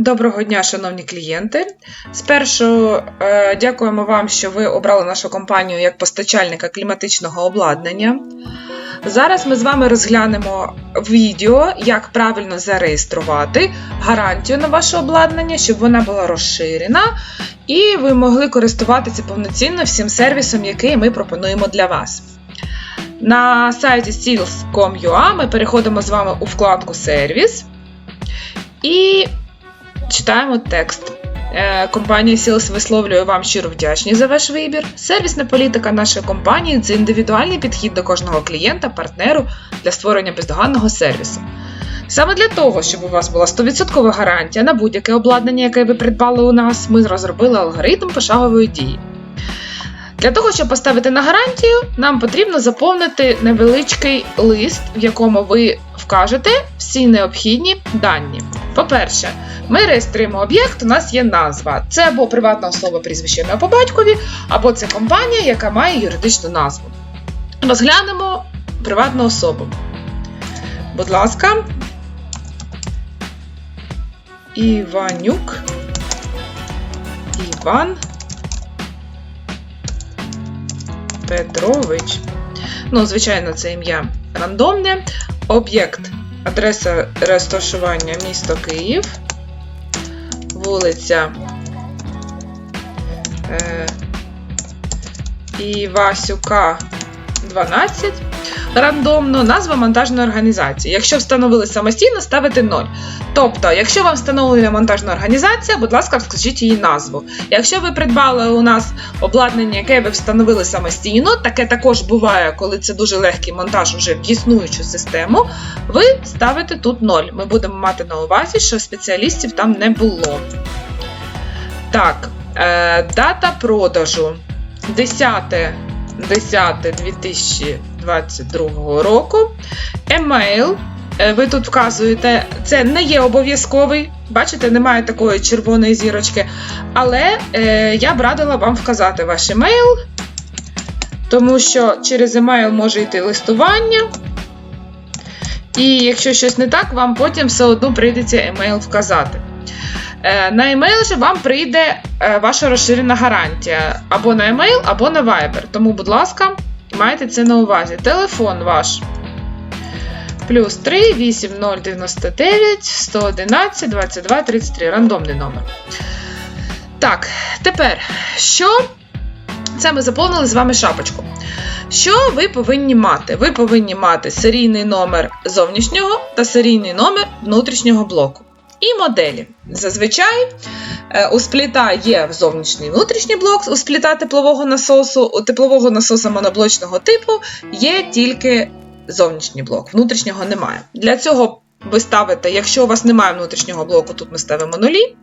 Доброго дня, шановні клієнти. Спершу е, дякуємо вам, що ви обрали нашу компанію як постачальника кліматичного обладнання. Зараз ми з вами розглянемо відео, як правильно зареєструвати гарантію на ваше обладнання, щоб вона була розширена, і ви могли користуватися повноцінно всім сервісом, який ми пропонуємо для вас. На сайті sales.com.ua ми переходимо з вами у вкладку Сервіс і читаємо текст. Е, Компанія Сілс висловлює вам щиру вдячність за ваш вибір. Сервісна політика нашої компанії це індивідуальний підхід до кожного клієнта, партнеру для створення бездоганного сервісу. Саме для того, щоб у вас була 100% гарантія на будь-яке обладнання, яке ви придбали у нас, ми розробили алгоритм пошагової дії. Для того, щоб поставити на гарантію, нам потрібно заповнити невеличкий лист, в якому ви вкажете всі необхідні дані. По-перше, ми реєструємо об'єкт, у нас є назва. Це або приватна особа прізвище по батькові, або це компанія, яка має юридичну назву. Розглянемо приватну особу. Будь ласка, Іванюк. Іван Петрович. Ну, звичайно, це ім'я рандомне. Об'єкт, адреса розташування місто Київ, вулиця е, Івасюка 12. Рандомно, назва монтажної організації. Якщо встановили самостійно, ставите 0. Тобто, якщо вам встановлена монтажна організація, будь ласка, скажіть її назву. Якщо ви придбали у нас обладнання, яке ви встановили самостійно, таке також буває, коли це дуже легкий монтаж уже в існуючу систему, ви ставите тут 0. Ми будемо мати на увазі, що спеціалістів там не було. Так, е, дата продажу 10. 10.2022 року. Емейл. Е, Ви тут вказуєте, це не є обов'язковий, бачите, немає такої червоної зірочки. Але е, я б радила вам вказати ваш емейл, тому що через емейл може йти листування. І якщо щось не так, вам потім все одно прийдеться емейл вказати. Е, На емейл же вам прийде е, ваша розширена гарантія або на емейл, або на Viber. Тому, будь ласка, майте це на увазі. Телефон ваш. Плюс 3 8099 111 22 33. Рандомний номер. Так, тепер, що це ми заповнили з вами шапочку. Що ви повинні мати? Ви повинні мати серійний номер зовнішнього та серійний номер внутрішнього блоку. І моделі. Зазвичай е, у спліта є зовнішній внутрішній блок, у спліта теплового насосу, у теплового насоса моноблочного типу є тільки зовнішній блок, внутрішнього немає. Для цього ви ставите, якщо у вас немає внутрішнього блоку, тут ми ставимо нулі.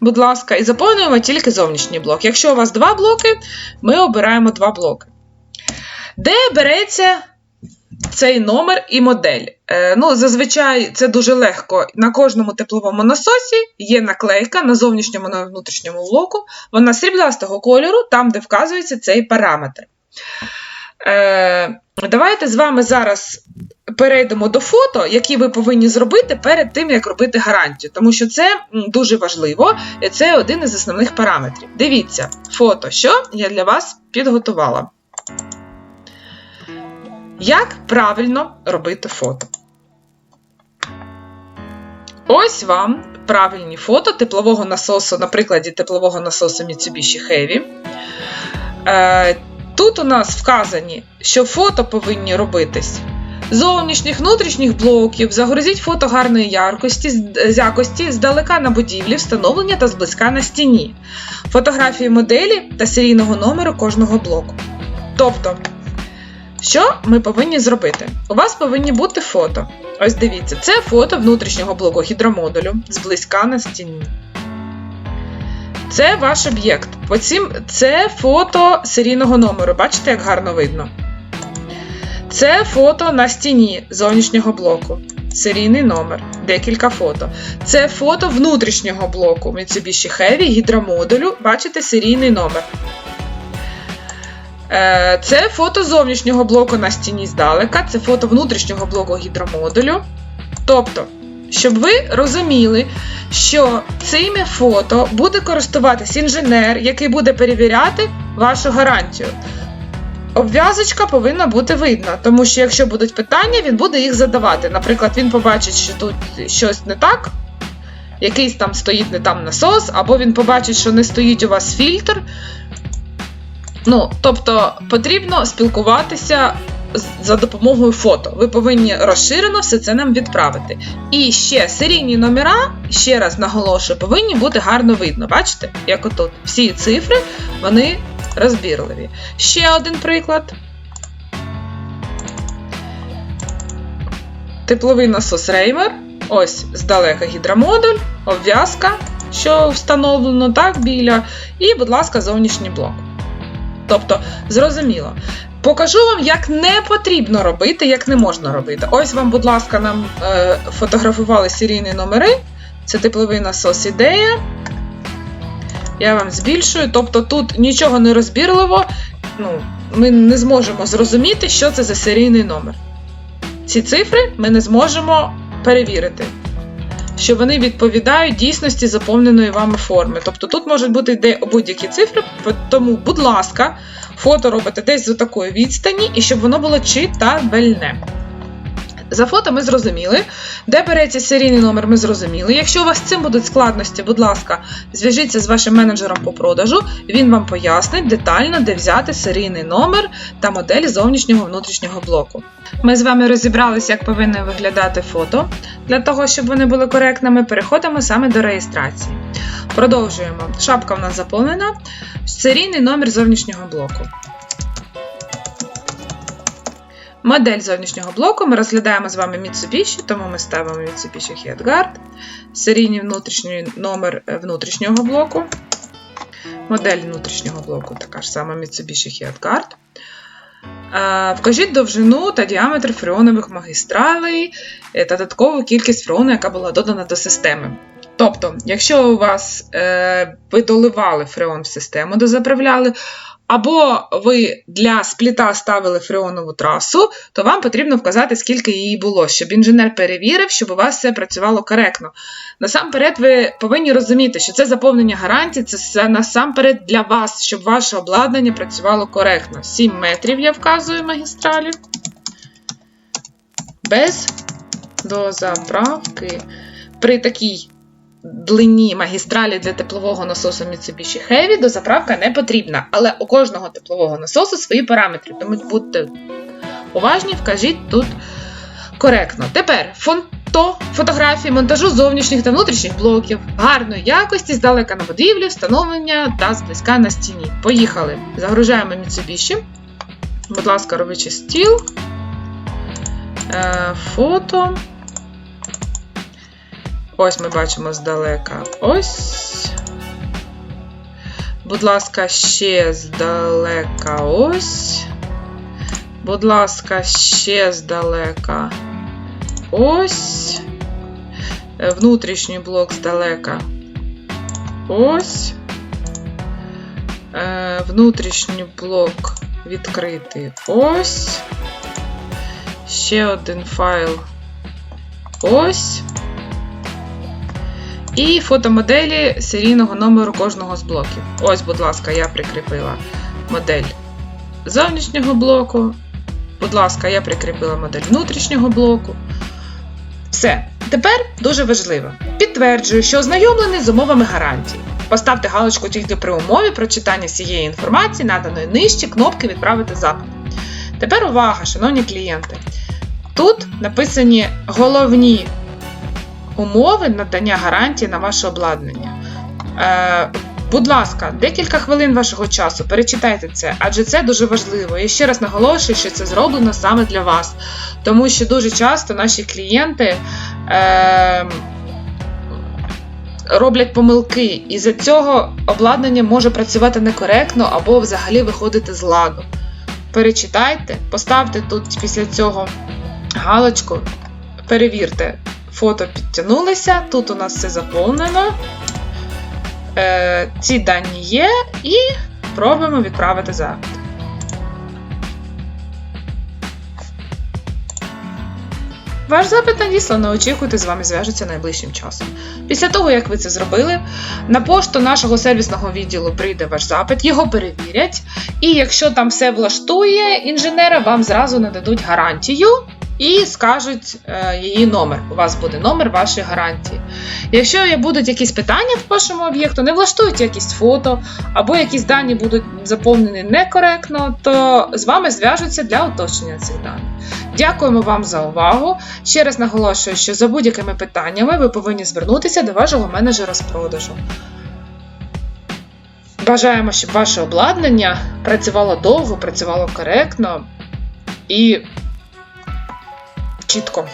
Будь ласка, і заповнюємо тільки зовнішній блок. Якщо у вас два блоки, ми обираємо два блоки. Де береться цей номер і модель? Е, ну, Зазвичай це дуже легко. На кожному тепловому насосі є наклейка на зовнішньому на внутрішньому блоку. Вона сріблястого кольору, там, де вказується цей параметр. Е, Давайте з вами зараз перейдемо до фото, які ви повинні зробити перед тим, як робити гарантію. Тому що це дуже важливо, і це один із основних параметрів. Дивіться, фото, що я для вас підготувала. Як правильно робити фото? Ось вам правильні фото теплового насосу, на прикладі теплового насосу Mitsubishi Heavy. Е, Тут у нас вказані, що фото повинні робитись зовнішніх внутрішніх блоків, загрузіть фото гарної яркості, з якості, здалека на будівлі, встановлення та зблизька на стіні, фотографії моделі та серійного номеру кожного блоку. Тобто, що ми повинні зробити? У вас повинні бути фото. Ось дивіться, це фото внутрішнього блоку гідромодулю зблизька на стіні. Це ваш об'єкт. Потім це фото серійного номеру. Бачите, як гарно видно. Це фото на стіні зовнішнього блоку. Серійний номер, декілька фото. Це фото внутрішнього блоку Mitsubishi Heavy гідромодулю. Бачите серійний номер. Е, Це фото зовнішнього блоку на стіні здалека. Це фото внутрішнього блоку гідромодулю. Тобто, щоб ви розуміли, що цими фото буде користуватись інженер, який буде перевіряти вашу гарантію. Обв'язочка повинна бути видна, тому що якщо будуть питання, він буде їх задавати. Наприклад, він побачить, що тут щось не так, якийсь там стоїть не там насос, або він побачить, що не стоїть у вас фільтр. Ну, тобто потрібно спілкуватися за допомогою фото. Ви повинні розширено все це нам відправити. І ще серійні номера, ще раз наголошую, повинні бути гарно видно. Бачите, як отут всі цифри, вони розбірливі. Ще один приклад. Тепловий насос Реймер. Ось здалека гідромодуль, обв'язка, що встановлено так біля, і, будь ласка, зовнішній блок. Тобто, зрозуміло. Покажу вам, як не потрібно робити, як не можна робити. Ось вам, будь ласка, нам е, фотографували серійні номери. Це тепловий насос ідея. Я вам збільшую. Тобто тут нічого не розбірливо. Ну, ми не зможемо зрозуміти, що це за серійний номер. Ці цифри ми не зможемо перевірити, що вони відповідають дійсності заповненої вами форми. Тобто тут можуть бути де будь-які цифри, тому, будь ласка, фото робите десь з такої відстані, і щоб воно було читабельне. За фото ми зрозуміли, де береться серійний номер, ми зрозуміли. Якщо у вас з цим будуть складності, будь ласка, зв'яжіться з вашим менеджером по продажу, він вам пояснить детально, де взяти серійний номер та модель зовнішнього внутрішнього блоку. Ми з вами розібралися, як повинні виглядати фото. Для того, щоб вони були коректними, переходимо саме до реєстрації. Продовжуємо. Шапка в нас заповнена. Серійний номер зовнішнього блоку. Модель зовнішнього блоку ми розглядаємо з вами Mitsubishi, тому ми ставимо Mitsubishi Headguard. Серійний внутрішній номер е, внутрішнього блоку. Модель внутрішнього блоку така ж сама Mitsubishi Headguard. Вкажіть довжину та діаметр фреонових магістралей е, та додаткову кількість фреону, яка була додана до системи. Тобто, якщо у вас е, ви доливали фреон в систему, дозаправляли, або ви для спліта ставили фреонову трасу, то вам потрібно вказати, скільки її було, щоб інженер перевірив, щоб у вас все працювало коректно. Насамперед, ви повинні розуміти, що це заповнення гарантії, це насамперед для вас, щоб ваше обладнання працювало коректно. 7 метрів я вказую магістралі. Без дозаправки. При такій длині магістралі для теплового насосу Mitsubishi Heavy дозаправка не потрібна, але у кожного теплового насосу свої параметри, тому будьте уважні, вкажіть тут коректно. Тепер фото, фотографії монтажу зовнішніх та внутрішніх блоків, гарної якості, здалека на будівлі, встановлення та зблизька на стіні. Поїхали. Загружаємо Mitsubishi. Будь ласка, робочий стіл. Е, фото. Ось ми бачимо здалека. Ось. Будь ласка, ще здалека ось. Будь ласка, ще здалека. Ось. Внутрішній блок здалека. Ось. Е, Внутрішній блок відкритий. Ось. Ще один файл. Ось. І фотомоделі серійного номеру кожного з блоків. Ось, будь ласка, я прикріпила модель зовнішнього блоку. Будь ласка, я прикріпила модель внутрішнього блоку. Все. Тепер дуже важливо. Підтверджую, що ознайомлений з умовами гарантії. Поставте галочку тільки при умові прочитання всієї інформації, наданої нижче, кнопки Відправити запит. Тепер увага, шановні клієнти. Тут написані головні умови надання гарантії на ваше обладнання. Е, будь ласка, декілька хвилин вашого часу перечитайте це, адже це дуже важливо. І ще раз наголошую, що це зроблено саме для вас. Тому що дуже часто наші клієнти е, роблять помилки, і за цього обладнання може працювати некоректно або взагалі виходити з ладу. Перечитайте, поставте тут після цього галочку, перевірте, фото підтягнулися, тут у нас все заповнено. Е, ці дані є, і пробуємо відправити запит. Ваш запит надіслано, очікуйте, з вами зв'яжуться найближчим часом. Після того, як ви це зробили, на пошту нашого сервісного відділу прийде ваш запит, його перевірять, і якщо там все влаштує інженера, вам зразу нададуть гарантію і скажуть е, її номер. У вас буде номер вашої гарантії. Якщо будуть якісь питання в вашому об'єкту, не влаштують якісь фото, або якісь дані будуть заповнені некоректно, то з вами зв'яжуться для уточнення цих даних. Дякуємо вам за увагу. Ще раз наголошую, що за будь-якими питаннями ви повинні звернутися до вашого менеджера з продажу. Бажаємо, щоб ваше обладнання працювало довго, працювало коректно і чітко.